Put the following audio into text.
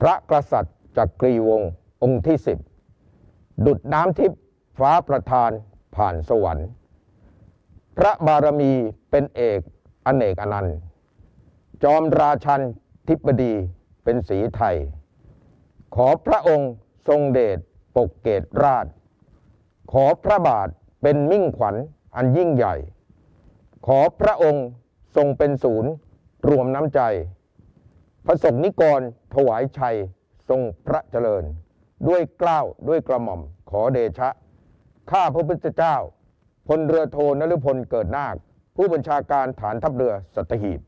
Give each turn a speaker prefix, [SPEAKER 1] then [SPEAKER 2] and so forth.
[SPEAKER 1] พระกษัตริย์จักรีวงศ์องค์ที่สิบดุดน้ำทิพย์ฟ้าประทานผ่านสวรรค์ พระบารมีเป็นเอกอเนกอนันต์ จอมราชันทิบดีเป็นสีไทย ขอพระองค์ทรงเดชปกเกตราช ขอพระบาทเป็นมิ่งขวัญอันยิ่งใหญ่ ขอพระองค์ทรงเป็นศูนย์รวมน้ำใจ พระสงฆ์นิกรถวายชัยทรงพระเจริญ ด้วยกล้าวด้วยกระหม่อมขอเดชะ ข้าพระพุทธเจ้าพลเรือโทนฤพลเกิดนาค ผู้บัญชาการฐานทัพเรือสัตหีบ